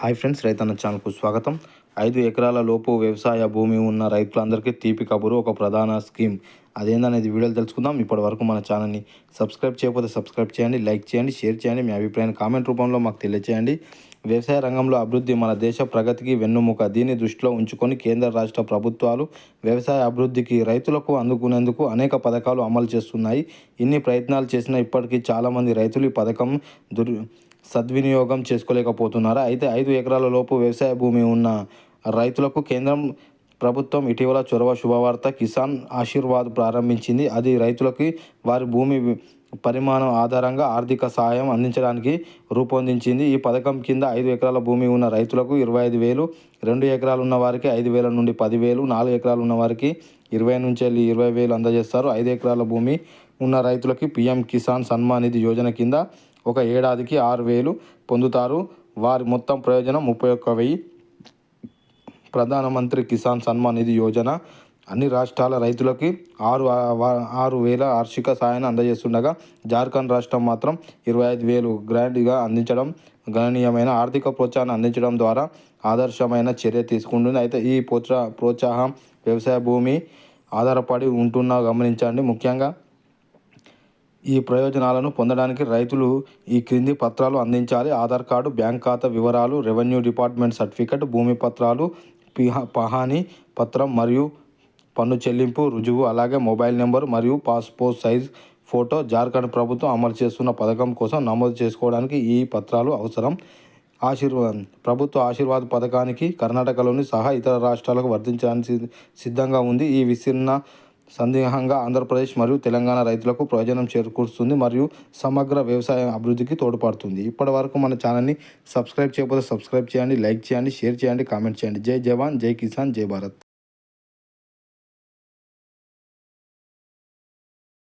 Hi friends రైతన్న ఛానల్కు స్వాగతం. ఐదు ఎకరాల లోపు వ్యవసాయ భూమి ఉన్న రైతులందరికీ తీపి కబురు ఒక ప్రధాన స్కీమ్. అదేందనేది వీడియోలు తెలుసుకుందాం. ఇప్పటి వరకు మన ఛానల్ని సబ్స్క్రైబ్ చేయకపోతే సబ్స్క్రైబ్ చేయండి లైక్ చేయండి షేర్ చేయండి. మీ అభిప్రాయాన్ని కామెంట్ రూపంలో మాకు తెలియచేయండి. వ్యవసాయ రంగంలో అభివృద్ధి మన దేశ ప్రగతికి వెన్నుముక. దీన్ని దృష్టిలో ఉంచుకొని కేంద్ర రాష్ట్ర ప్రభుత్వాలు వ్యవసాయ అభివృద్ధికి రైతులకు అందుకునేందుకు అనేక పథకాలు అమలు చేస్తున్నాయి. ఇన్ని ప్రయత్నాలు చేసినా ఇప్పటికీ చాలామంది రైతులు ఈ పథకం దుర్ సద్వినియోగం చేసుకోలేకపోతున్నారు? అయితే ఐదు ఎకరాల లోపు వ్యవసాయ భూమి ఉన్న రైతులకు కేంద్రం ప్రభుత్వం ఇటీవల చొరవ శుభవార్త కిసాన్ ఆశీర్వాద్ ప్రారంభించింది. అది రైతులకి వారి భూమి పరిమాణం ఆధారంగా ఆర్థిక సహాయం అందించడానికి రూపొందించింది. ఈ పథకం కింద ఐదు ఎకరాల భూమి ఉన్న రైతులకు ఇరవై ఐదు వేలు రెండు ఎకరాలు ఉన్న వారికి ఐదు వేల నుండి పదివేలు నాలుగు ఎకరాలు ఉన్న వారికి ఇరవై నుంచి వెళ్ళి ఇరవై వేలు అందజేస్తారు. ఐదు ఎకరాల భూమి ఉన్న రైతులకి పిఎం కిసాన్ సన్మాన్ నిధి యోజన కింద ఒక ఏడాదికి ఆరు వేలు పొందుతారు. వారి మొత్తం ప్రయోజనం ముప్పై ఒక్క వెయ్యి. ప్రధానమంత్రి కిసాన్ సన్మాన్ నిధి యోజన. అన్ని రాష్ట్రాల రైతులకి ఆరు ఆరు వేల వార్షిక సాయాన్ని అందజేస్తుండగా జార్ఖండ్ రాష్ట్రం మాత్రం ఇరవై ఐదు వేలు గ్రాండ్గా అందించడం గణనీయమైన ఆర్థిక ప్రోత్సాహాన్ని అందించడం ద్వారా ఆదర్శమైన చర్య తీసుకుంటుంది. అయితే ఈ ప్రోత్సా ప్రోత్సాహం వ్యవసాయ భూమి ఆధారపడి ఉంటున్నా గమనించండి. ముఖ్యంగా ఈ ప్రయోజనాలను పొందడానికి రైతులు ఈ క్రింది పత్రాలు అందించాలి. ఆధార్ కార్డు బ్యాంక్ ఖాతా వివరాలు రెవెన్యూ డిపార్ట్మెంట్ సర్టిఫికెట్ భూమి పత్రాలు పిహా పహాని పత్రం మరియు పన్ను చెల్లింపు రుజువు అలాగే మొబైల్ నెంబర్ మరియు పాస్పోర్ట్ సైజ్ ఫోటో జార్ఖండ్ ప్రభుత్వం అమలు చేస్తున్న పథకం కోసం నమోదు చేసుకోవడానికి ఈ పత్రాలు అవసరం. ఆశీర్వాద్ ప్రభుత్వ ఆశీర్వాద్ పథకానికి కర్ణాటకలోని సహా ఇతర రాష్ట్రాలకు వర్తించడానికి సిద్ధంగా ఉంది. ఈ విస్తీర్ణ సందేహంగా ఆంధ్రప్రదేశ్ మరియు తెలంగాణ రైతులకు ప్రయోజనం చేకూరుస్తుంది మరియు సమగ్ర వ్యవసాయ అభివృద్ధికి తోడ్పడుతుంది. ఇప్పటి వరకు మన ఛానల్ని సబ్స్క్రైబ్ చేయకపోతే సబ్స్క్రైబ్ చేయండి లైక్ చేయండి షేర్ చేయండి కామెంట్ చేయండి. జై జవాన్ జై కిసాన్ జై భారత్.